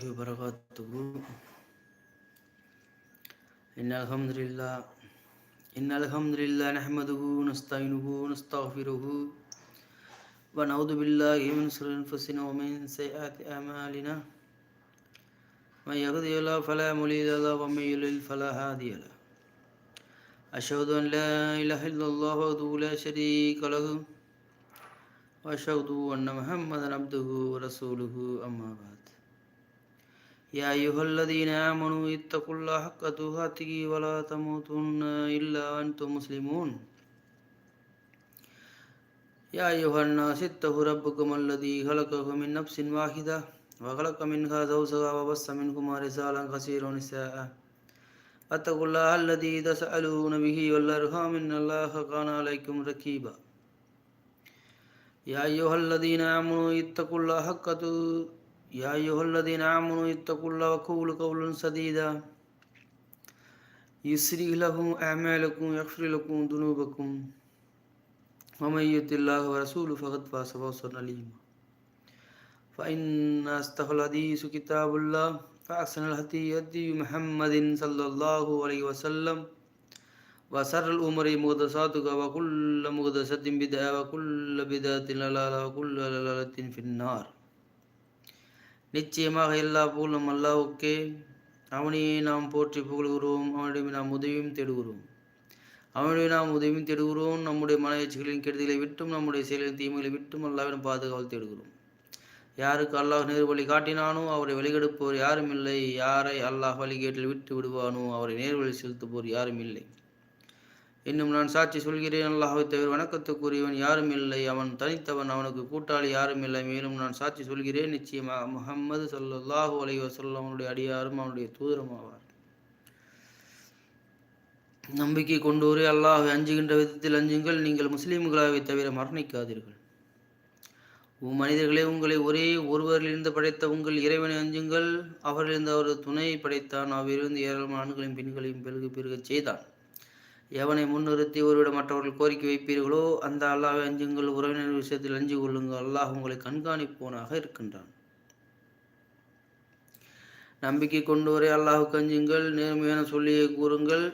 الله وبركاته. إن الحمد لله إن الحمد لله نحمده ونستعينه ونستغفره ونعوذ بالله من شرور أنفسنا ومن سيئات أعمالنا. من يهده الله فلا مضل له ومن يضلل فلا هادي له. أشهد أن لا إله إلا الله وحده لا شريك له وأشهد أن محمدا عبده ورسوله أما بعد. يا أيها الذين آمنوا اتقوا الله حق تقاته ولا تموتن إلا وأنتم مسلمون. يا أيها الناس اتقوا ربكم الذي خلقكم من نفس واحدة وخلق منها زوجها وبث منهما رسالا كثيرا ونساء. واتقوا الله الذي تسألون به والأرحام إن الله كان عليكم رقيبا يا أيها الذين آمنوا اتقوا الله حق يا أيها الذين آمنوا اتقوا الله وقولوا قولا سديدا. يسري لكم أعمالكم يغفر لكم ذنوبكم. ومن يطع الله ورسوله فقد فاز فوزا عليما فإن أصدق الحديث كتاب الله فأحسن الهدي هدي محمد صلى الله عليه وسلم. وسر الأمور محدثاتها وكل محدثة بدعة وكل بدعة ضلالة وكل ضلالة في النار. நிச்சயமாக எல்லா புகழும் அல்லாவுக்கே அவனையே நாம் போற்றி புகழ்கிறோம். அவனிடம் நாம் உதவியும் தேடுகிறோம். அவனுடைய நாம் உதவியும் தேடுகிறோம். நம்முடைய மனவீழ்ச்சிகளின் கெடுதலை விட்டும் நம்முடைய செயலின் தீமைகளை விட்டும் அல்லாவிடம் பாதுகாவல் தேடுகிறோம். யாருக்கு அல்லாஹ் நேர் வழி காட்டினானோ அவரை வழிகெடுப்போர் யாரும் இல்லை. யாரை அல்லாஹ் வழிகேட்டில் விட்டு விடுவானோ அவரை நேர்வழி செலுத்துவோர் யாரும் இல்லை. இன்னும் நான் சாட்சி சொல்கிறேன். அல்லாஹை தவிர வணக்கத்துக்குரியவன் யாரும் இல்லை. அவன் தனித்தவன் அவனுக்கு கூட்டாளி யாரும் இல்லை. மேலும் நான் சாட்சி சொல்கிறேன். நிச்சயமாக முகம்மது சல்லாஹூ அலை வசல்லம் அவனுடைய அடியாரும் அவனுடைய தூதரும் ஆவார். நம்பிக்கை கொண்டோரே அல்லாஹை அஞ்சுகின்ற விதத்தில் அஞ்சுங்கள். நீங்கள் முஸ்லீம்களாவை தவிர மரணிக்காதீர்கள். மனிதர்களே உங்களை ஒரே ஒருவரிலிருந்து படைத்த உங்கள் இறைவனை அஞ்சுங்கள். அவரிலிருந்து அவரது துணை படைத்தான். அவரிலிருந்து ஏராளமான ஆண்களையும் பெண்களையும் பெருகு பெருகச் செய்தான். எவனை முன்னிறுத்தி ஒருவிட மற்றவர்கள் கோரிக்கை வைப்பீர்களோ அந்த அல்லாஹை அஞ்சுங்கள் உறவினர் விஷயத்தில் அஞ்சு கொள்ளுங்கள். அல்லாஹ் உங்களை கண்காணிப்போனாக இருக்கின்றான். நம்பிக்கை கொண்டோரே அல்லாஹுக்கு அஞ்சுங்கள் நேர்மையான சொல்லியை கூறுங்கள்.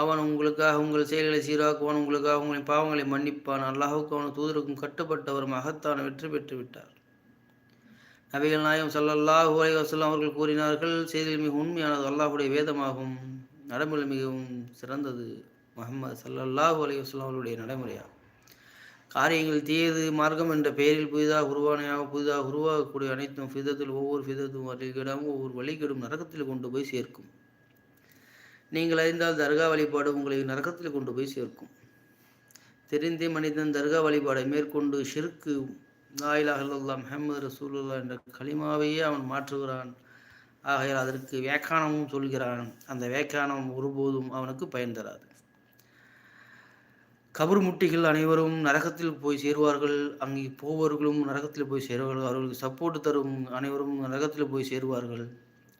அவன் உங்களுக்காக உங்கள் செயல்களை சீராக்குவான் உங்களுக்காக உங்களின் பாவங்களை மன்னிப்பான். அல்லாஹுக்கு அவன் தூதருக்கும் கட்டுப்பட்டவர் மகத்தான வெற்றி பெற்று விட்டார் நபிகள் நாயகம் சல்லல்லாஹு அலை வசல்லாம் அவர்கள் கூறினார்கள் செய்தியில் மிக உண்மையானது அல்லாஹுடைய வேதமாகும். நடைமுறை மிகவும் சிறந்தது. முகமது சல்லல்லாஹு அலி வஸ்லாம் அவர்களுடைய நடைமுறையாகும் காரியங்கள் தீயது மார்க்கம் என்ற பெயரில் புதிதாக உருவானையாக புதிதாக உருவாகக்கூடிய அனைத்தும் ஃபிதத்தில் ஒவ்வொரு ஃபிதத்தும் வழிகிடமும் ஒவ்வொரு வழிகிடும் நரகத்தில் கொண்டு போய் சேர்க்கும். நீங்கள் அறிந்தால் தர்கா வழிபாடு உங்களை நரகத்தில் கொண்டு போய் சேர்க்கும். தெரிந்தே மனிதன் தர்கா வழிபாடை மேற்கொண்டு ஷிருக்கு லாயிலாக அல்லா ரசூலுல்லா என்ற களிமாவையே அவன் மாற்றுகிறான். ஆகையால் அதற்கு வியாக்கானமும் சொல்கிறான். அந்த வியாக்கானம் ஒருபோதும் அவனுக்கு பயன் தராது. கபர் முட்டிகள் அனைவரும் நரகத்தில் போய் சேருவார்கள். அங்கே போவர்களும் நரகத்தில் போய் சேருவார்கள். அவர்களுக்கு சப்போர்ட் தரும் அனைவரும் நரகத்தில் போய் சேருவார்கள்.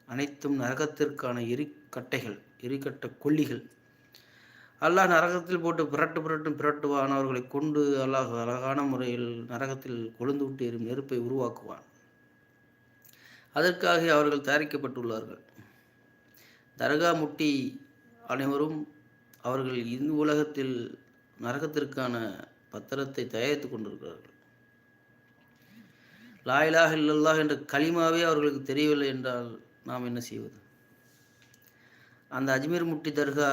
அனைத்தும் நரகத்திற்கான எரிக்கட்டைகள் எரிக்கட்ட கொல்லிகள். அல்லாஹ் நரகத்தில் போட்டு புரட்டு புரட்டும் புரட்டுவான். அவர்களை கொண்டு அல்லாஹ் அழகான முறையில் நரகத்தில் கொழுந்து விட்டு எறும் நெருப்பை உருவாக்குவான். அதற்காக அவர்கள் தயாரிக்கப்பட்டுள்ளார்கள். தர்கா முட்டி அனைவரும் அவர்கள் இந்து உலகத்தில் நரகத்திற்கான பத்திரத்தை தயாரித்து கொண்டிருக்கிறார்கள். லாயிலாக இல்லல்லாஹ் என்ற களிமாவே அவர்களுக்கு தெரியவில்லை என்றால் நாம் என்ன செய்வது? அந்த அஜ்மீர் முட்டி தர்கா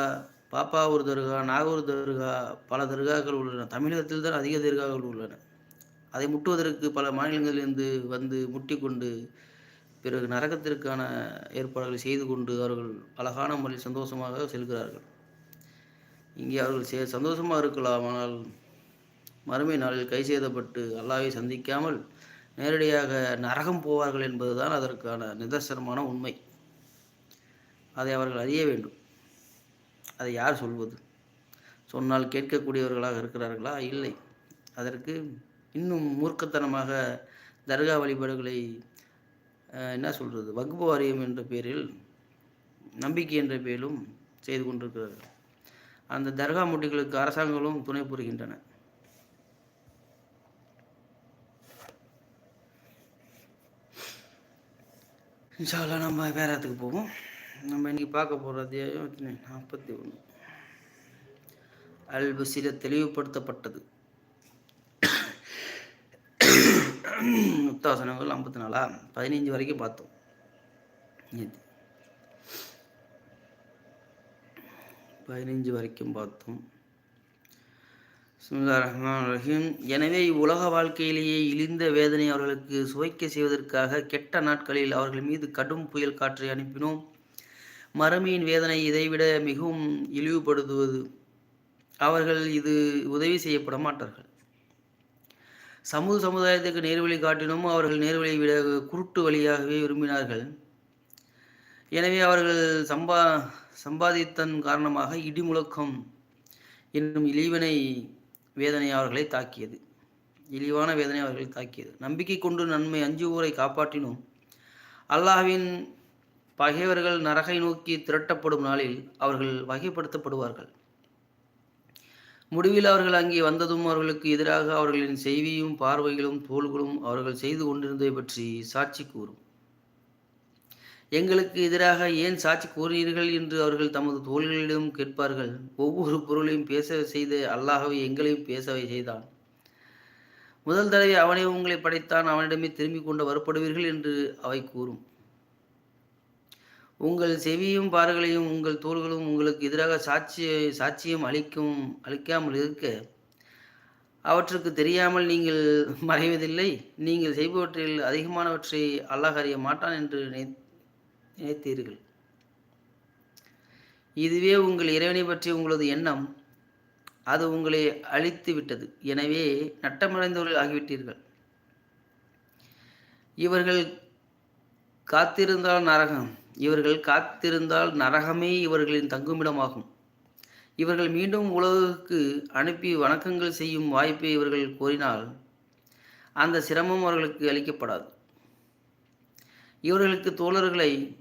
பாப்பாவூர் தர்கா நாகூர் தர்கா பல தர்காக்கள் உள்ளன. தமிழகத்தில் தான் அதிக தர்காக்கள் உள்ளன. அதை முட்டுவதற்கு பல மாநிலங்களிலிருந்து வந்து முட்டி கொண்டு பிறகு நரகத்திற்கான ஏற்பாடுகளை செய்து கொண்டு அவர்கள் அழகான முறையில் சந்தோஷமாக செல்கிறார்கள். இங்கே அவர்கள் சே சந்தோஷமாக இருக்கலாம் ஆனால் மறுமை நாளில் கை செய்தப்பட்டு அல்லாவை சந்திக்காமல் நேரடியாக நரகம் போவார்கள் என்பதுதான் அதற்கான நிதர்சனமான உண்மை. அதை அவர்கள் அறிய வேண்டும். அதை யார் சொல்வது? சொன்னால் கேட்கக்கூடியவர்களாக இருக்கிறார்களா? இல்லை. அதற்கு இன்னும் மூர்க்கத்தனமாக தர்கா வழிபாடுகளை என்ன சொல்கிறது வகுப்பு வாரியம் என்ற பேரில் நம்பிக்கை என்ற பெயரிலும் செய்து கொண்டிருக்கிறார்கள். அந்த தர்கா முட்டிகளுக்கு அரசாங்கங்களும் துணை புரிகின்றன. இன்ஷால்லா நம்ம வேற இடத்துக்கு போவோம். நம்ம இன்னைக்கு பார்க்க போகிற அத்தியாயம் நாற்பத்தி ஒன்று. அல்பு பசீர தெளிவுபடுத்தப்பட்டது. முத்தாசனங்கள் ஐம்பத்தி நாலா பதினஞ்சு வரைக்கும் பார்த்தோம். பதினைஞ்சு பதினஞ்சு வரைக்கும் பார்த்தோம். பிஸ்மில்லாஹ் ரஹ்மான் ரஹீம். எனவே இவ்வுலக வாழ்க்கையிலேயே இழிந்த வேதனை அவர்களுக்கு சுவைக்க செய்வதற்காக கெட்ட நாட்களில் அவர்கள் மீது கடும் புயல் காற்றை அனுப்பினோம். மறுமையின் வேதனை இதைவிட மிகவும் இழிவுபடுத்துவது. அவர்கள் இது உதவி செய்யப்பட மாட்டார்கள். சமூக சமுதாயத்துக்கு நேர்வழி காட்டினும் அவர்கள் நேர்வழியை விட குருட்டு வழியாகவே விரும்பினார்கள். எனவே அவர்கள் சம்பா சம்பாதித்தன் காரணமாக இடிமுழக்கம் என்னும் இழிவனை வேதனை அவர்களை தாக்கியது. இழிவான வேதனை அவர்களை தாக்கியது. நம்பிக்கை கொண்டு நன்மை அஞ்சுவோரை காப்பாற்றினோம் அல்லாஹ்வின் பகைவர்கள் நரகை நோக்கி திரட்டப்படும் நாளில் அவர்கள் வகைப்படுத்தப்படுவார்கள். முடிவில் அவர்கள் அங்கே வந்ததும் அவர்களுக்கு எதிராக அவர்களின் செய்தியும் பார்வைகளும் தோள்களும் அவர்கள் செய்து கொண்டிருந்ததை பற்றி சாட்சி கூறும். எங்களுக்கு எதிராக ஏன் சாட்சி கூறினீர்கள் என்று அவர்கள் தமது தோள்களிடம் கேட்பார்கள். ஒவ்வொரு பொருளையும் பேச செய்த அல்லாஹவை எங்களையும் பேசவை செய்தான். முதல் தடவை அவனே உங்களை படைத்தான். அவனிடமே திரும்பிக் கொண்டு வரப்படுவீர்கள் என்று அவை கூறும். உங்கள் செவியும் பார்களையும் உங்கள் தோள்களும் உங்களுக்கு எதிராக சாட்சி சாட்சியம் அளிக்கும் அளிக்காமல் இருக்க அவற்றுக்கு தெரியாமல் நீங்கள் மறைவதில்லை. நீங்கள் செய்பவற்றில் அதிகமானவற்றை அல்லாஹ் அறிய மாட்டான் என்று நினை நினைத்தீர்கள். இதுவே உங்கள் இறைவனை பற்றி உங்களது எண்ணம். அது உங்களை அழித்து விட்டது எனவே நட்டமடைந்தவர்கள் ஆகிவிட்டீர்கள். இவர்கள் காத்திருந்தால் நரகம். இவர்கள் காத்திருந்தால் நரகமே இவர்களின் தங்குமிடமாகும். இவர்கள் மீண்டும் உலகுக்கு அனுப்பி வணக்கங்கள் செய்யும் வாய்ப்பை இவர்கள் கோரினால் அந்த சிரமம் அவர்களுக்கு அளிக்கப்படாது. இவர்களுக்கு தோழர்களை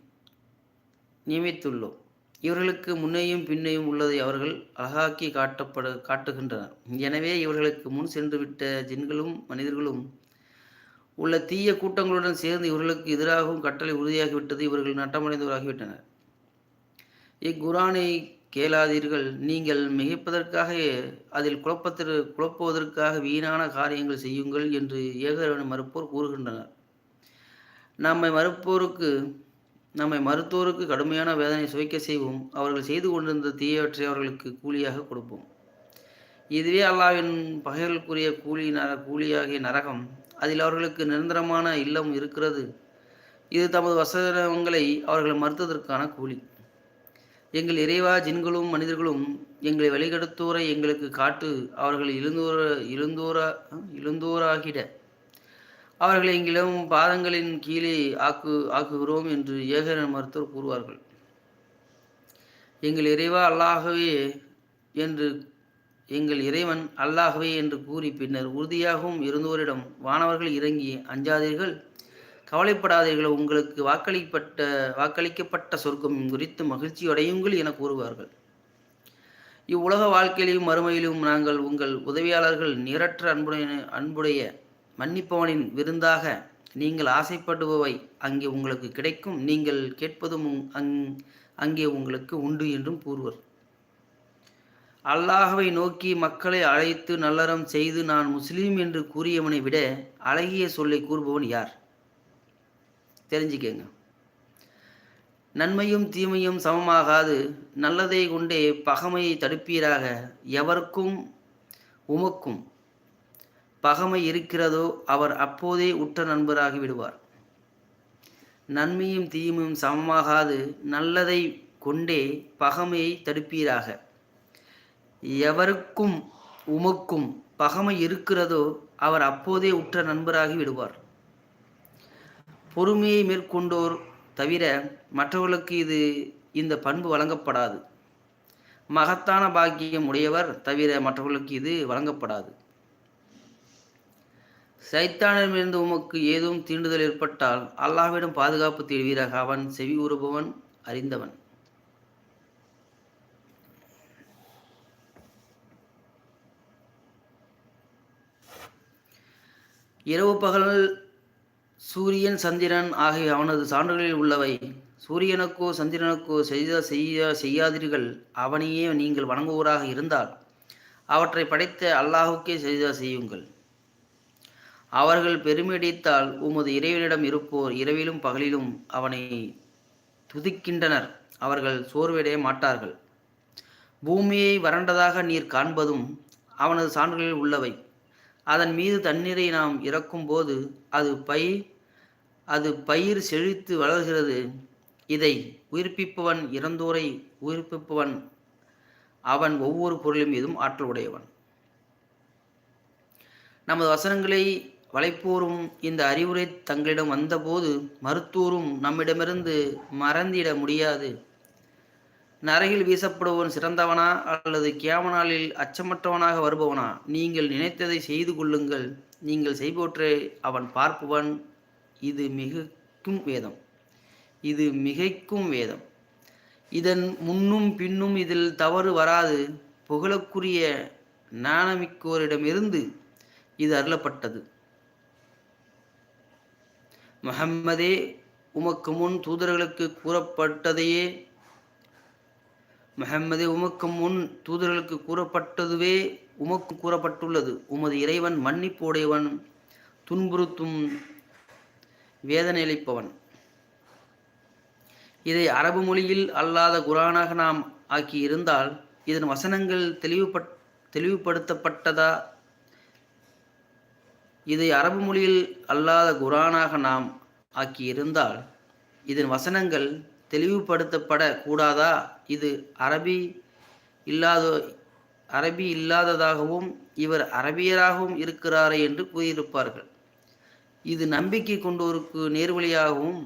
நியமித்துள்ளோம். இவர்களுக்கு முன்னையும் பின்னையும் உள்ளதை அவர்கள் அழகாக்கி காட்டப்பட காட்டுகின்றனர். எனவே இவர்களுக்கு முன் சென்றுவிட்ட ஜின்களும் மனிதர்களும் உள்ள தீய கூட்டங்களுடன் சேர்ந்து இவர்களுக்கு எதிராகவும் கட்டளை உறுதியாகிவிட்டது இவர்கள் நட்டமடைந்தவராகிவிட்டனர் இக்குரானை கேளாதீர்கள். நீங்கள் மிகைப்பதற்காக அதில் குழப்பத்திற்கு குழப்புவதற்காக வீணான காரியங்கள் செய்யுங்கள் என்று ஏகரவன் மறுப்போர் கூறுகின்றனர். நம்மை மறுப்போருக்கு நம்மை மருத்துவருக்கு கடுமையான வேதனை சுவைக்க செய்வோம். அவர்கள் செய்து கொண்டிருந்த தீயவற்றை அவர்களுக்கு கூலியாக கொடுப்போம். இதுவே அல்லாவின் பகைகளுக்குரிய கூலி நர கூலியாகிய நரகம். அதில் அவர்களுக்கு நிரந்தரமான இல்லம் இருக்கிறது. இது தமது வசனங்களை அவர்கள் மறுத்ததற்கான கூலி. எங்கள் இறைவா ஜின்களும் மனிதர்களும் எங்களை வழிகெடுத்தோரை எங்களுக்கு காட்டு அவர்கள் இழுந்தோர இழுந்தோரா இழுந்தோராகிட அவர்களை எங்களிடம் பாதங்களின் கீழே ஆக்கு ஆக்குகிறோம் என்று ஏகன மருத்துவர் கூறுவார்கள். எங்கள் இறைவா அல்லாகவே என்று எங்கள் இறைவன் அல்லாகவே என்று கூறி பின்னர் உறுதியாகவும் இருந்தோரிடம் வானவர்கள் இறங்கி அஞ்சாதீர்கள் கவலைப்படாதீர்கள் உங்களுக்கு வாக்களிப்பட்ட வாக்களிக்கப்பட்ட சொர்க்கம் குறித்து மகிழ்ச்சியடையுங்கள் என கூறுவார்கள். இவ்வுலக வாழ்க்கையிலும் மறுமையிலும் நாங்கள் உங்கள் உதவியாளர்கள் நிரற்ற அன்புடைய அன்புடைய மன்னிப்பவனின் விருந்தாக நீங்கள் ஆசைப்படுபவை அங்கே உங்களுக்கு கிடைக்கும் நீங்கள் கேட்பதும் அங் அங்கே உங்களுக்கு உண்டு என்றும் கூறுவர். அல்லாஹவை நோக்கி மக்களை அழைத்து நல்லறம் செய்து நான் முஸ்லீம் என்று கூறியவனை விட அழகிய சொல்லை கூறுபவன் யார்? தெரிஞ்சுக்கங்க. நன்மையும் தீமையும் சமமாகாது. நல்லதை கொண்டே பகமையை தடுப்பீராக எவருக்கும் உமக்கும். பகமை இருக்கிறதோ அவர் அப்போதே உற்ற நண்பராகி விடுவார். நன்மையும் தீமையும் சமமாகாது. நல்லதை கொண்டே பகமையை தடுப்பீராக. எவருக்கும் உமக்கும் பகமை இருக்கிறதோ அவர் அப்போதே உற்ற நண்பராகி விடுவார். பொறுமையை மேற்கொண்டோர் தவிர மற்றவர்களுக்கு இது இந்த பண்பு வழங்கப்படாது. மகத்தான பாக்கியம் உடையவர் தவிர மற்றவர்களுக்கு இது வழங்கப்படாது. சைத்தானிடமிருந்து உமக்கு ஏதும் தீண்டுதல் ஏற்பட்டால் அல்லாஹ்விடம் பாதுகாப்பு தேடுவீராக. அவன் செவி உறுபவன் அறிந்தவன். இரவு பகல் சூரியன் சந்திரன் ஆகிய அவனது சான்றுகளில் உள்ளவை. சூரியனுக்கோ சந்திரனுக்கோ செய்த செய்ய செய்யாதீர்கள். அவனையே நீங்கள் வணங்குவோராக இருந்தால் அவற்றை படைத்த அல்லாஹுக்கே செய்த செய்யுங்கள். அவர்கள் பெருமையடித்தால் உமது இறைவனிடம் இருப்போர் இரவிலும் பகலிலும் அவனை துதிக்கின்றனர். அவர்கள் சோர்வடைய மாட்டார்கள். பூமியை வறண்டதாக நீர் காண்பதும் அவனது சான்றுகளில் உள்ளவை. அதன் மீது தண்ணீரை நாம் இறக்கும்போது அது பை அது பயிர் செழித்து வளர்கிறது. இதை உயிர்ப்பிப்பவன் இறந்தோரை உயிர்ப்பிப்பவன். அவன் ஒவ்வொரு பொருளும் மீதும் ஆற்றல் உடையவன். நமது வசனங்களை வளைப்போரும் இந்த அறிவுரை தங்களிடம் வந்தபோது மருத்துவரும் நம்மிடமிருந்து மறந்திட முடியாது. நரகில் வீசப்படுவன் சிறந்தவனா அல்லது கியாமனாலில் அச்சமற்றவனாக வருபவனா? நீங்கள் நினைத்ததை செய்து கொள்ளுங்கள். நீங்கள் செய்பவற்றை அவன் பார்ப்பவன். இது மிகைக்கும் வேதம். இது மிகைக்கும் வேதம். இதன் முன்னும் பின்னும் இதில் தவறு வராது. புகழக்குரிய ஞானமிக்கோரிடமிருந்து இது அருளப்பட்டது. முகம்மதே உமக்கு முன் தூதர்களுக்கு கூறப்பட்டதையே முகம்மதே உமக்கு முன் தூதர்களுக்கு கூறப்பட்டதுவே உமக்கு கூறப்பட்டுள்ளது. உமது இறைவன் மன்னிப்புடையவன் துன்புறுத்தும் வேதனையளிப்பவன் இதை அரபு மொழியில் அல்லாத குரானாக நாம் ஆக்கியிருந்தால் இதன் வசனங்கள் தெளிவுபட் தெளிவுபடுத்தப்பட்டதா? இதை அரபு மொழியில் அல்லாத குரானாக நாம் ஆக்கியிருந்தால் இதன் வசனங்கள் தெளிவுபடுத்தப்பட கூடாதா இது அரபி இல்லாத அரபி இல்லாததாகவும் இவர் அரபியராகவும் இருக்கிறாரே என்று கூறியிருப்பார்கள். இது நம்பிக்கை கொண்டோருக்கு நேர்வழியாகவும்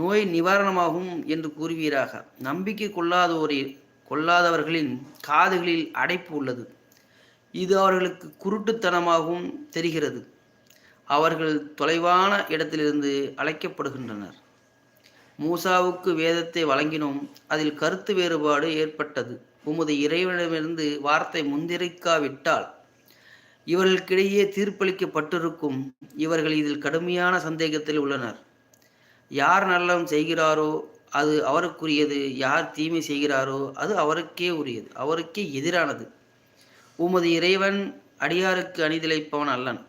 நோய் நிவாரணமாகும் என்று கூறுவீராக. நம்பிக்கை கொள்ளாதோரே கொள்ளாதவர்களின் காதுகளில் அடைப்பு உள்ளது. இது அவர்களுக்கு குருட்டுத்தனமாகவும் தெரிகிறது. அவர்கள் தொலைவான இடத்திலிருந்து அழைக்கப்படுகின்றனர். மூசாவுக்கு வேதத்தை வழங்கினோம். அதில் கருத்து வேறுபாடு ஏற்பட்டது. உமது இறைவனிடமிருந்து வார்த்தை முந்திரிக்காவிட்டால் இவர்களுக்கிடையே தீர்ப்பளிக்கப்பட்டிருக்கும். இவர்கள் இதில் கடுமையான சந்தேகத்தில் உள்ளனர். யார் நல்லம் செய்கிறாரோ அது அவருக்குரியது. யார் தீமை செய்கிறாரோ அது அவருக்கே உரியது. அவருக்கே எதிரானது. உமது இறைவன் அடியாருக்கு அணிதிழைப்பவன் அல்லன்.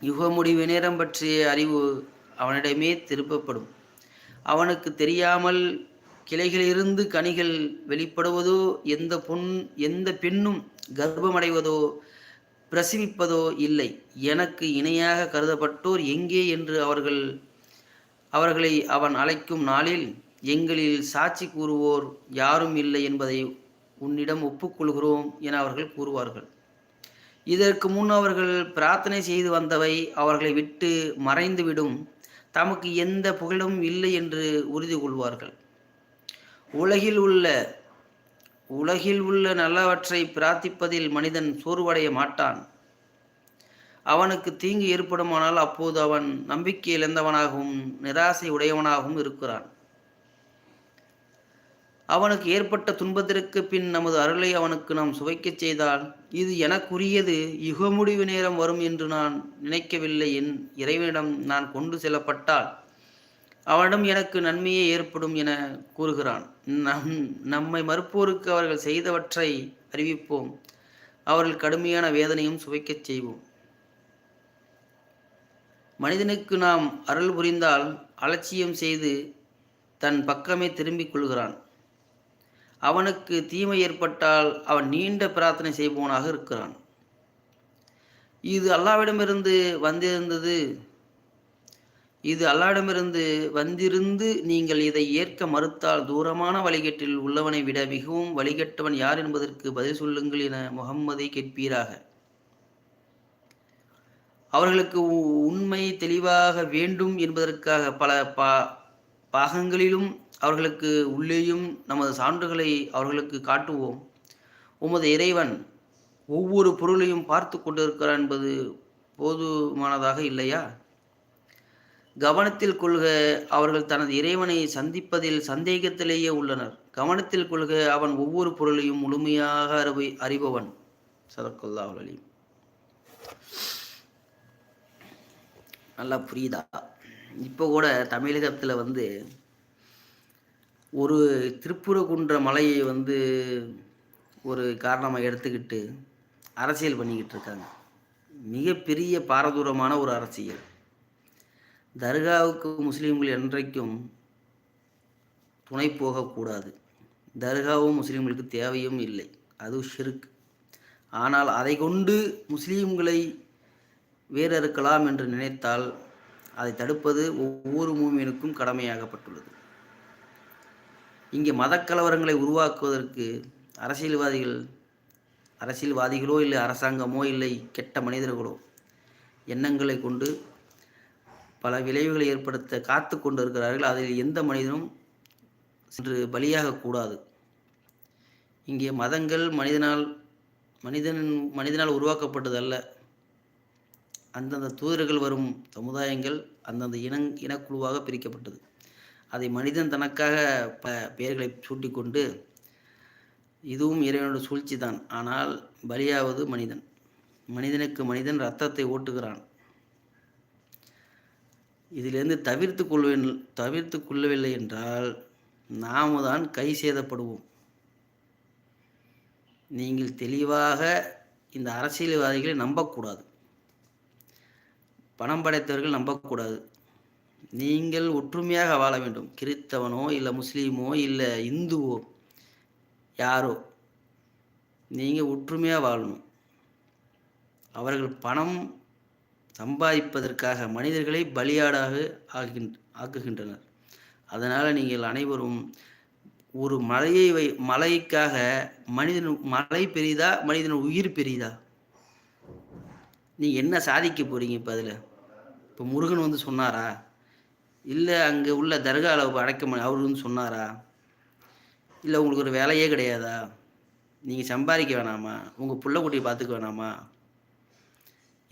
யுக முடிவு நேரம் பற்றிய அறிவு அவனிடமே திருப்பப்படும். அவனுக்கு தெரியாமல் கிளைகளிலிருந்து கனிகள் வெளிப்படுவதோ எந்த பொன் எந்த பெண்ணும் கர்ப்பமடைவதோ பிரசவிப்பதோ இல்லை. எனக்கு இணையாக கருதப்பட்டோர் எங்கே என்று அவர்கள் அவர்களை அவன் அழைக்கும் நாளில் எங்களில் சாட்சி கூறுவோர் யாரும் இல்லை என்பதை உன்னிடம் ஒப்புக்கொள்கிறோம் என அவர்கள் கூறுவார்கள். இதற்கு முன் அவர்கள் பிரார்த்தனை செய்து வந்தவை அவர்களை விட்டு மறைந்துவிடும். தமக்கு எந்த புகழும் இல்லை என்று உறுதி கொள்வார்கள். உலகில் உள்ள உலகில் உள்ள நல்லவற்றை பிரார்த்திப்பதில் மனிதன் சோர்வடைய மாட்டான். அவனுக்கு தீங்கு ஏற்படுமானால் அப்போது அவன் நம்பிக்கை இழந்தவனாகவும் நிராசை உடையவனாகவும் இருக்கிறான். அவனுக்கு ஏற்பட்ட துன்பத்திற்கு பின் நமது அருளை அவனுக்கு நாம் சுவைக்கச் செய்தால் இது எனக்குரியது. யுக முடிவு நேரம் வரும் என்று நான் நினைக்கவில்லை என் இறைவனிடம் நான் கொண்டு செல்லப்பட்டால் அவனிடம் எனக்கு நன்மையே ஏற்படும் என கூறுகிறான். நம் நம்மை மறுப்போருக்கு அவர்கள் செய்தவற்றை அறிவிப்போம். அவர்கள் கடுமையான வேதனையும் சுவைக்கச் செய்வோம். மனிதனுக்கு நாம் அருள் புரிந்தால் அலட்சியம் செய்து தன் பக்கமே திரும்பிக் கொள்கிறான். அவனுக்கு தீமை ஏற்பட்டால் அவன் நீண்ட பிரார்த்தனை செய்பவனாக இருக்கிறான். இது அல்லாவிடமிருந்து வந்திருந்தது. இது அல்லாவிடமிருந்து வந்திருந்து நீங்கள் இதை ஏற்க மறுத்தால் தூரமான வழிகட்டில் உள்ளவனை விட மிகவும் வழிகட்டவன் யார் என்பதற்கு பதில் சொல்லுங்கள் என முகம்மதை கேட்பீராக. அவர்களுக்கு உண்மை தெளிவாக வேண்டும் என்பதற்காக பல பா பாகங்களிலும் அவர்களுக்கு உள்ளேயும் நமது சான்றுகளை அவர்களுக்கு காட்டுவோம். உமது இறைவன் ஒவ்வொரு பொருளையும் பார்த்து கொண்டிருக்கிறார் என்பது போதுமானதாக இல்லையா? கவனத்தில் கொள்க அவர்கள் தனது இறைவனை சந்திப்பதில் சந்தேகத்திலேயே உள்ளனர். கவனத்தில் கொள்க அவன் ஒவ்வொரு பொருளையும் முழுமையாக அறிவை அறிபவன். சதற்கொல்லா அலீம். நல்லா புரியுதா? இப்போ கூட தமிழகத்தில் வந்து ஒரு திருப்புரகுன்ற மலையை வந்து ஒரு காரணமாக எடுத்துக்கிட்டு அரசியல் பண்ணிக்கிட்டு இருக்காங்க. மிகப்பெரிய பாரதூரமான ஒரு அரசியல். தர்காவுக்கு முஸ்லீம்கள் என்றைக்கும் துணை போகக்கூடாது தர்காவும் முஸ்லீம்களுக்கு தேவையும் இல்லை. அது ஷிருக். ஆனால் அதை கொண்டு முஸ்லீம்களை வேறறுக்கலாம் என்று நினைத்தால் அதை தடுப்பது ஒவ்வொரு மூமியனுக்கும் கடமையாகப்பட்டுள்ளது. இங்கே மதக்கலவரங்களை உருவாக்குவதற்கு அரசியல்வாதிகள் அரசியல்வாதிகளோ இல்லை அரசாங்கமோ இல்லை கெட்ட மனிதர்களோ எண்ணங்களை கொண்டு பல விளைவுகளை ஏற்படுத்த காத்து கொண்டு இருக்கிறார்கள் அதில் எந்த மனிதனும் சென்று பலியாகக்கூடாது இங்கே மதங்கள் மனிதனால் மனிதன் மனிதனால் உருவாக்கப்பட்டதல்ல. அந்தந்த தூதர்கள் வரும் சமுதாயங்கள் அந்தந்த இனங் இனக்குழுவாக பிரிக்கப்பட்டது. அதை மனிதன் தனக்காக ப பெயர்களை சூட்டிக்கொண்டு இதுவும் இறைவனோட சூழ்ச்சி தான் ஆனால் பலியாவது மனிதன். மனிதனுக்கு மனிதன் ரத்தத்தை ஓட்டுகிறான். இதிலிருந்து தவிர்த்து கொள்வேன் தவிர்த்து கொள்ளவில்லை என்றால் நாம தான் கை சேதப்படுவோம். நீங்கள் தெளிவாக இந்த அரசியல்வாதிகளை நம்பக்கூடாது. பணம் படைத்தவர்கள் நம்பக்கூடாது. நீங்கள் ஒற்றுமையாக வாழ வேண்டும். கிறித்தவனோ இல்லை முஸ்லீமோ இல்லை இந்துவோ யாரோ நீங்கள் ஒற்றுமையாக வாழணும். அவர்கள் பணம் சம்பாதிப்பதற்காக மனிதர்களை பலியாடாக ஆகின் ஆக்குகின்றனர். அதனால் நீங்கள் அனைவரும் ஒரு மலையை வை மலைக்காக மனிதன் மலை பெரிதா மனிதன் உயிர் பெரிதா? நீங்கள் என்ன சாதிக்க போகிறீங்க இப்போ அதில்? இப்போ முருகன் வந்து சொன்னாரா? இல்லை அங்கே உள்ள தர்காவில் அடைக்க அவர் வந்து சொன்னாரா? இல்லை உங்களுக்கு ஒரு வேலையே கிடையாதா? நீங்கள் சம்பாதிக்க வேணாமா? உங்கள் புள்ள குட்டியை பார்த்துக்க வேணாமா?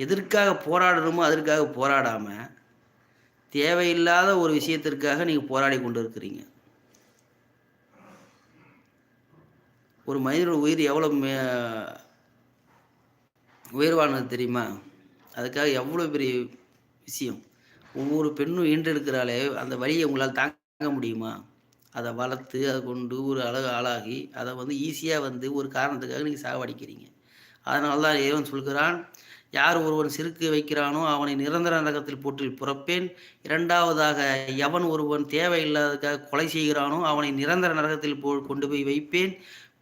எதற்காக போராடணுமோ அதற்காக போராடாமல் தேவையில்லாத ஒரு விஷயத்திற்காக நீங்கள் போராடி கொண்டு இருக்கிறீங்க ஒரு மனிதனோட உயிர் எவ்வளோ மே உயர்வானது தெரியுமா? அதுக்காக எவ்வளோ பெரிய விஷயம். ஒவ்வொரு பெண்ணும் ஈன்றெடுக்கிறாளே அந்த வழியை உங்களால் தாங்க முடியுமா? அதை வளர்த்து அதை கொண்டு ஒரு அழகு ஆளாகி அதை வந்து ஈஸியாக வந்து ஒரு காரணத்துக்காக நீங்கள் சாவடிக்கிறீங்க. அதனால தான் இறைவன் சொல்கிறான் யார் ஒருவன் சிறுக்கு வைக்கிறானோ அவனை நிரந்தர நரகத்தில் போட்டு புறப்பேன். இரண்டாவதாக எவன் ஒருவன் தேவையில்லாததுக்காக கொலை செய்கிறானோ அவனை நிரந்தர நரகத்தில் போ கொண்டு போய் வைப்பேன்.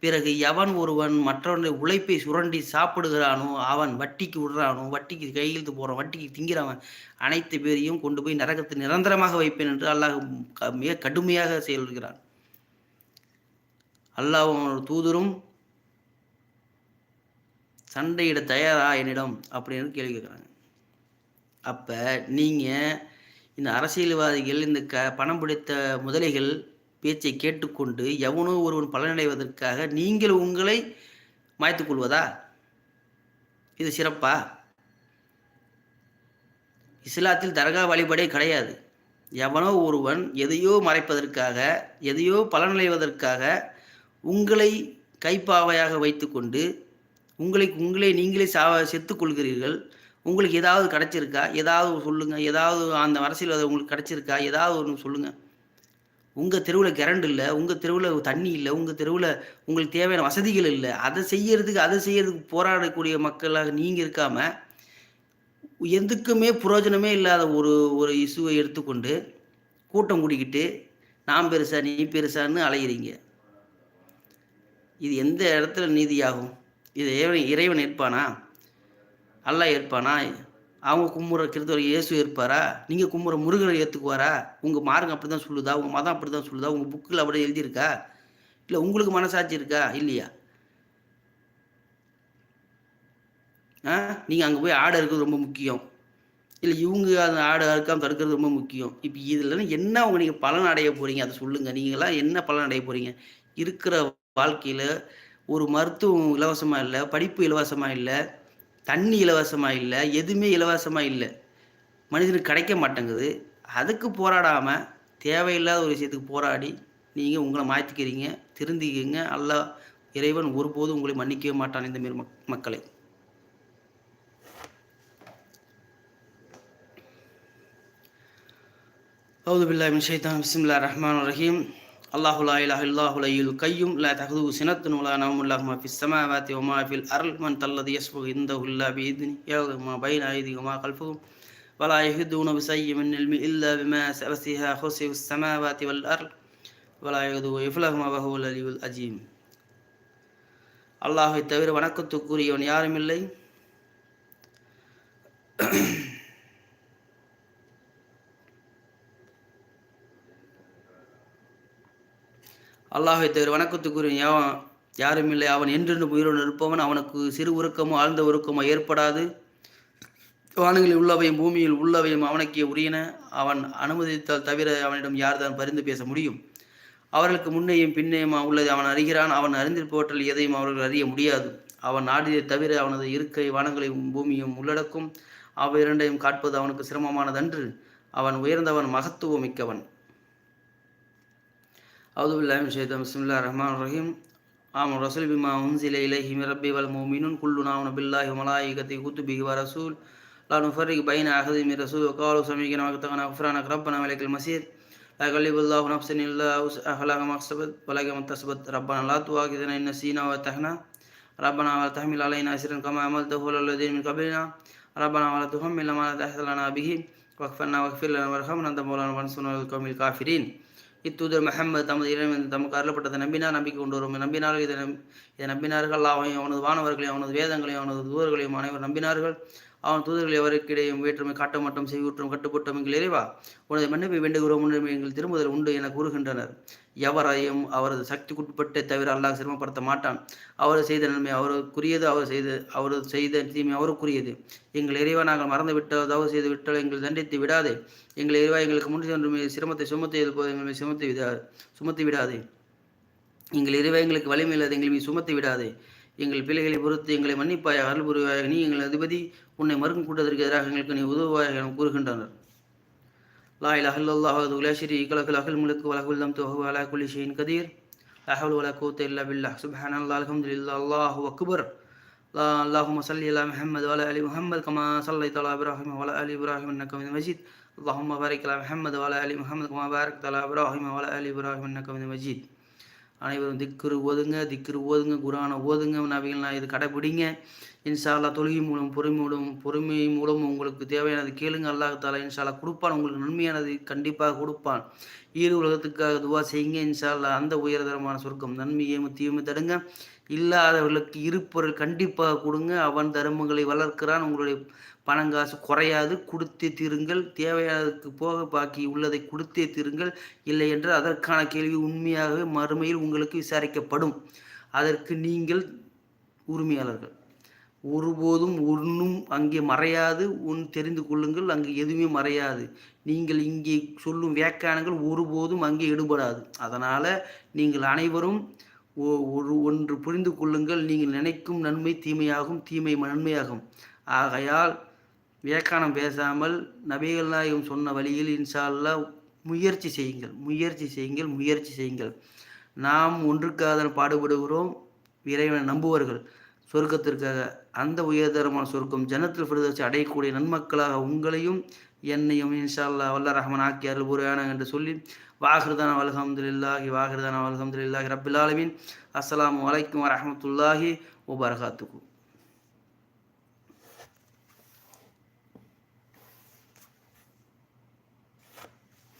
பிறகு எவன் ஒருவன் மற்றவனுடைய உழைப்பை சுரண்டி சாப்பிடுகிறானோ அவன் வட்டிக்கு விடுறானோ வட்டிக்கு கையெழுத்து போகிறான் வட்டிக்கு திங்கிறவன் அனைத்து பேரையும் கொண்டு போய் நரகத்தை நிரந்தரமாக வைப்பேன் என்று அல்லாஹ் மிக கடுமையாக செயல்கிறான் அல்லாஹ் அவனோட தூதரும் சண்டையிட தயாரா என்னிடம் அப்படின்னு கேள்வி கேட்குறாங்க. அப்போ நீங்கள் இந்த அரசியல்வாதிகள் இந்த க பணம் பிடித்த முதலைகள் பேச்சை கேட்டுக்கொண்டு எவனோ ஒருவன் பலனடைவதற்காக நீங்கள் உங்களை மாய்த்துக்கொள்வதா இது சிறப்பா? இஸ்லாத்தில் தர்கா வழிபாடே கிடையாது. எவனோ ஒருவன் எதையோ மறைப்பதற்காக எதையோ பலனடைவதற்காக உங்களை கைப்பாவையாக வைத்துக்கொண்டு உங்களை உங்களே நீங்களே சா செத்துக்கொள்கிறீர்கள் உங்களுக்கு ஏதாவது கிடச்சிருக்கா? ஏதாவது சொல்லுங்கள் ஏதாவது அந்த அரசியல் உங்களுக்கு கிடச்சிருக்கா? ஏதாவது ஒன்று சொல்லுங்கள் உங்கள் தெருவில் கரண்ட் இல்லை உங்கள் தெருவில் தண்ணி இல்லை உங்கள் தெருவில் உங்களுக்கு தேவையான வசதிகள் இல்லை அதை செய்யறதுக்கு அதை செய்யறதுக்கு போராடக்கூடிய மக்களாக நீங்கள் இருக்காமல் எதுக்குமே புரோஜனமே இல்லாத ஒரு ஒரு இஷ்யூவை எடுத்துக்கொண்டு கூட்டம் கூட்டிக்கிட்டு நான் பெருசா நீ பெருசான்னு அலையிறீங்க. இது எந்த இடத்துல நீதியாகும்? இது இறைவன் இறைவன் ஏற்பானா? அல்லாஹ் ஏற்பானா? அவங்க கும்புற கிருத்தவர் இயேசு இருப்பாரா நீங்கள் கும்புற முருகனை ஏற்றுக்குவாரா உங்கள் மார்க்கம் அப்படி தான் சொல்லுதா? உங்கள் மதம் அப்படி தான் சொல்லுதா உங்கள் புக்கில் அப்படி எழுதியிருக்கா? இல்லை உங்களுக்கு மனசாட்சி இருக்கா? இல்லையா? ஆ? நீங்கள் அங்கே போய் ஆடை இருக்கிறது ரொம்ப முக்கியம். இல்லை இவங்க அந்த ஆடு அறுக்காமல் தடுக்கிறது ரொம்ப முக்கியம். இப்போ இதில் என்ன அவங்க நீங்கள் பலன் அடைய போகிறீங்க அதை சொல்லுங்கள் நீங்களாம் என்ன பலன் அடைய போகிறீங்க இருக்கிற வாழ்க்கையில் ஒரு மருத்துவம் இலவசமாக இல்லை படிப்பு இலவசமாக இல்லை தண்ணி இலவசமாக இல்லை எதுவுமே இலவசமாக இல்லை. மனிதனுக்கு கிடைக்க மாட்டேங்குது. அதுக்கு போராடாமல் தேவையில்லாத ஒரு விஷயத்துக்கு போராடி நீங்கள் உங்களை மாற்றிக்கிறீங்க திருந்திக்கிங்க அல்ல இறைவன் ஒருபோதும் உங்களை மன்னிக்கவே மாட்டான் இந்த மாரி மக்களை. அவுது பில்லா மிஷைதான் பிஸ்மில்லா ரஹ்மான் ரஹீம். الله لا إله إلا الله الحي القيوم لا تأخذه سنة ولا نوم له ما في السماوات وما في الأرض من الذي يشفع عنده إلا بإذنه يعلم ما بين أيديهم وما خلفهم ولا يهدون بشيء من علم إلا بما وسع خسف السماوات والأرض ولا يهدوا يفلهما وهو العلي العظيم அல்லாஹை தவிர வணக்கத்துக்குரியவன் யாரும் இல்லை அல்லாஹை தவிர வணக்கத்துக்குரிய யாரும் இல்லை. அவன் என்றென்று உயிரோடு இருப்பவன். அவனுக்கு சிறு உருக்கமோ ஆழ்ந்த உருக்கமோ ஏற்படாது. வானங்களில் உள்ளவையும் பூமியில் உள்ளவையும் அவனுக்கே உரியன. அவன் அனுமதித்தால் தவிர அவனிடம் யார்தான் பரிந்து பேச முடியும்? அவர்களுக்கு முன்னேயும் பின்னேயும் உள்ளது அவன் அறிகிறான். அவன் அறிந்திருப்பவற்றில் எதையும் அவர்கள் அறிய முடியாது. அவன் நாடியதை தவிர அவனது இருக்கை வானங்களையும் பூமியும் உள்ளடக்கும். அவை இரண்டையும் காட்பது அவனுக்கு சிரமமானதன்று. அவன் உயர்ந்தவன் மகத்துவமிக்கவன். أعوذ بالله من الشيطان. بسم الله الرحمن الرحيم. آمن الرسول بما أنزل إليه من ربي والمؤمنون. كلنا آمن بالله وملائكته وكتبه ورسول. لا نفرق بين أحد من رسول. وقالوا سمعنا واتقنا غفرانك ربنا ملك المسير لا يكلف الله نفسا إلا وسعها. لها ما كسبت ولا ما اكتسبت. ربنا لا تؤاخذنا إن نسينا وأتحنا ربنا ولا تحمل علينا إسرا كما عملته على الذين من قبلنا. ربنا ولا تحملنا ما لا طاقة لنا به. واغفر لنا واغفر لنا وارحمنا. أنت مولانا وانصرنا على القوم الكافرين. இத்தூதர் மஹம்மது தமது இறைவன் தமக்கு அருளப்பட்டதை நம்பினார் நம்பிக்கை கொண்டு வரும் நம்பினார்கள் இதை இதை நம்பினார்கள் அவன் அவனது வானவர்களையும் அவனது வேதங்களையும் அவனது தூதர்களையும் அனைவர் நம்பினார்கள். அவன் தூதர்கள் எவருக்கிடையும் வேற்றுமை காட்ட மட்டும் செய்வூற்றம் கட்டுப்பட்டோம் எங்கள் இறைவா? உனது மன்னிப்பை வேண்டுகிறோம் முன்னுரிமை எங்கள் திரும்புதல் உண்டு என கூறுகின்றனர். எவரையும் அவரது சக்திக்குட்பட்டே தவிர அல்லாஹ் சிரமப்படுத்த மாட்டான். அவர் செய்த நன்மை அவருக்குரியது அவர் செய்த அவர் செய்த தீமை அவருக்குரியது. எங்கள் இறைவா நாங்கள் மறந்து விட்டோ தவறு செய்து விட்டால் எங்கள் தண்டித்து விடாதே. எங்கள் இறைவா எங்களுக்கு முன் சென்று சிரமத்தை சுமத்தியது போது எங்களை சுமத்தி விடா சுமத்தி விடாதே. எங்கள் இறைவா எங்களுக்கு வலிமை இல்லாத எங்களை சுமத்தி விடாதே. எங்கள் பிள்ளைகளை பொறுத்து எங்களை மன்னிப்பாய் அருள் புரிவாயாக நீ எங்கள் அதிபதி உன்னை மறுக்கும் கூட்டத்திற்கு எதிராக எங்களுக்கு நீ உதவுவாய் என கூறுகின்றனர். லா இலஹல்லாஹது உலேஷரி கலகல் அகல் முழுக்கு வலகுல்லம் தொஹு அலா குலி ஷெயின் கதீர். லஹல் வல கூத்த இல்லா பில்லா. சுபஹான் அல்லா அலமதுல்லா அல்லாஹு அக்பர். லா அல்லாஹும் சல்லி அலா முஹம்மது வல அலி முஹம்மது கமா சல்லை தலா இப்ராஹிம் வல அலி இப்ராஹிம் அன்னக்க மின் மஜீத். அல்லாஹும் பாரிக் அலா முஹம்மது வல அலி முஹம்மது கமா பாரக் தலா இப்ராஹிம் வல அலி இப்ராஹிம் அன்னக்க மின் அனைவரும் திக்ரு ஓதுங்க திக்ரு ஓதுங்க குரானை ஓதுங்க நபிகள் நான் இது கடைபிடிங்க. இன்ஷால்லா தொழுகை மூலம் பொறுமை மூலம் பொறுமை மூலம் உங்களுக்கு தேவையானது கேளுங்க. அல்லாஹால இன்ஷால்லா கொடுப்பான் உங்களுக்கு நன்மையானது கண்டிப்பாக கொடுப்பான். ஈடு உலகத்துக்காக துவா செய்யுங்க. இன்ஷால்லா அந்த உயர்தரமான சொர்க்கம் நன்மையை தீமை தடுங்க. இல்லாதவர்களுக்கு இருப்பொருள் கண்டிப்பாக கொடுங்க. அவன் தர்மங்களை வளர்க்கிறான். உங்களுடைய பணம் காசு குறையாது கொடுத்தே தீருங்கள். தேவையானதுக்கு போக பாக்கி உள்ளதை கொடுத்தே தீருங்கள். இல்லை என்று அதற்கான கேள்வி உண்மையாகவே மறுமையில் உங்களுக்கு விசாரிக்கப்படும். அதற்கு நீங்கள் உரிமையாளர்கள். ஒருபோதும் ஒன்றும் அங்கே மறையாது. ஒன் தெரிந்து கொள்ளுங்கள் அங்கே எதுவுமே மறையாது. நீங்கள் இங்கே சொல்லும் வியாக்கியானங்கள் ஒருபோதும் அங்கே எடுபடாது. அதனால் நீங்கள் அனைவரும் ஒரு ஒன்று புரிந்து கொள்ளுங்கள். நீங்கள் நினைக்கும் நன்மை தீமையாகும் தீமை நன்மையாகும். ஆகையால் வியாக்கானம் பேசாமல் நபிகள் நாயகம் சொன்ன வழியில் இன்ஷால்லா முயற்சி செய்யுங்கள் முயற்சி செய்யுங்கள் முயற்சி செய்யுங்கள். நாம் ஒன்றுக்காக பாடுபடுகிறோம் இறைவனை நம்புவார்கள். சொர்க்கத்திற்காக அந்த உயர்தரமான சொர்க்கம் ஜனத்தில் பிரதேசி அடையக்கூடிய நன்மக்களாக உங்களையும் என்னையும் இன்ஷால்லா வல்ல ரஹமன் ஆக்கி அருள்புரியான என்று சொல்லி வாகிருதான அலகம்துல்லாஹி வாகிருதான அலகம்துல்லாஹி ரபில் ஆலமின். அஸ்லாம் வலைக்கம் வரமத்துல்லாஹி ஒபர்காத்துக்கும்